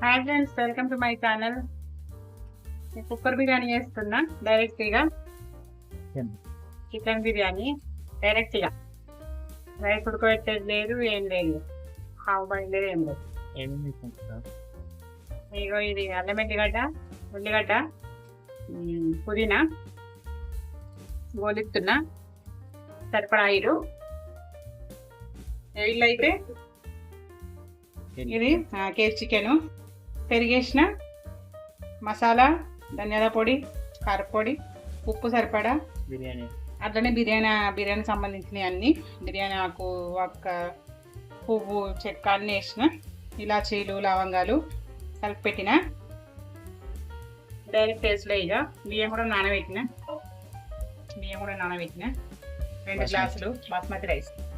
Hi friends welcome to my channel cooker biryani చేస్తున్నా డైరెక్ట్గా chicken biryani డైరెక్ట్గా రైస్ ఉడకబెట్టేది లేదు ఏం లేదు. హావ్ బాయిల్ లేదు. ఏం లేదు ఇగో ఇది అల్లం ఎల్లిగడ్డ ఉల్లిగడ్డ పుదీనా గోలిస్తున్నా సరిపడా ఐదు. ఎయిల్ అయితే? ఇది కేజీ చికెను. పెరిగేసిన మసాలా ధనియాల పొడి కారపొడి ఉప్పు సరిపడా బిర్యానీ. అట్లనే బిర్యానీ బిర్యానీ సంబంధించినవి అన్ని బిర్యానీ ఆకు ఒక్క పువ్వు చెక్క అన్నీ వేసిన ఇలాచీలు లవంగాలు కలిపి పెట్టిన. డైరెక్ట్ టేస్ట్లో ఇక బియ్యం కూడా నానబెట్టిన. బియ్యం కూడా నానబెట్టిన. రెండు. గ్లాసులు బాస్మతి రైస్.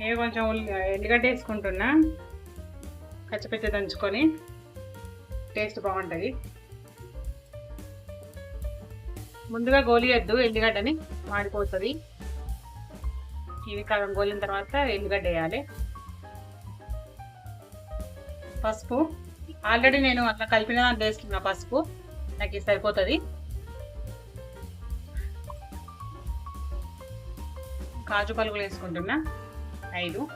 నేను కొంచెం ఉల్లి- ఎల్లిగడ్డ వేసుకుంటున్నా పచ్చిపచ్చి దంచుకొని టేస్ట్ బాగుంటుంది. ముందుగా గోలియద్దు ఎల్లిగడ్డని మాడిపోతుంది. ఇవి కారం గోలిన తర్వాత ఎల్లిగడ్డ వేయాలి. పసుపు. ఆల్రెడీ నేను అట్లా కలిపిన దాంట్లో వేసుకున్న పసుపు. నాకు ఇది సరిపోతుంది. కాజు పలుకులు వేసుకుంటున్నా. ఐదు.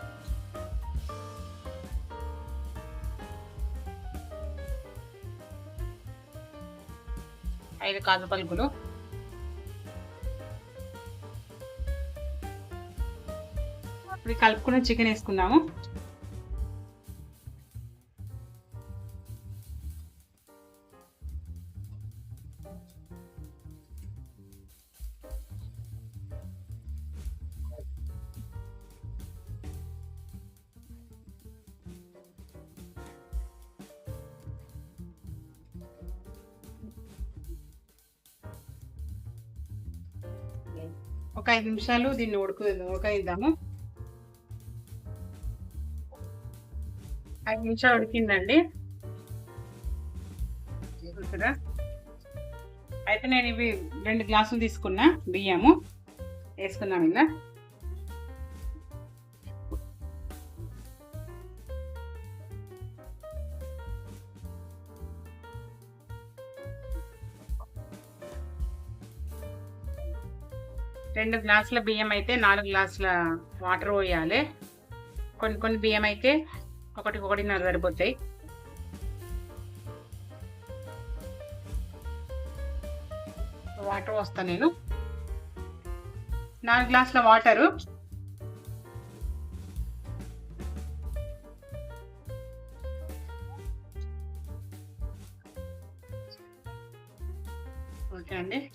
ఐదు కాజు పలుకులు. ఇప్పుడు కలుపుకున్న చికెన్ వేసుకుందాము. ఒక ఐదు నిమిషాలు దీన్ని ఉడుకు ఉడకనిద్దాము. ఐదు నిమిషాలు ఉడికిందండి. చూసారా? అయితే నేను ఇవి రెండు గ్లాసులు తీసుకున్నా బియ్యము వేసుకున్నాం ఇలా. రెండు గ్లాసుల బియ్యం అయితే నాలుగు గ్లాసుల వాటర్ పోయాలి. కొన్ని కొన్ని బియ్యం అయితే ఒకటి ఒకటిన్నర సరిపోతాయి. వాటర్ వస్తా నేను. నాలుగు గ్లాసుల వాటరు. ఓకే అండి.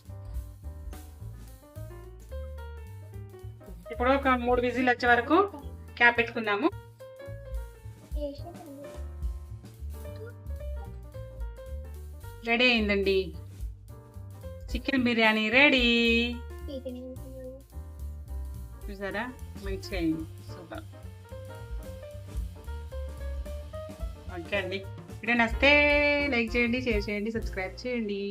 ఇప్పుడు ఒక మూడు విజిల్ వచ్చే వరకు క్యాప్ పెట్టుకుందాము. రెడీ అయిందండి. Chicken biryani ready. చూసారా? మంచిగా అయింది. సూపర్. ఓకే అండి. వీడియో నచ్చితే లైక్ చేయండి షేర్ చేయండి సబ్స్క్రైబ్ చేయండి.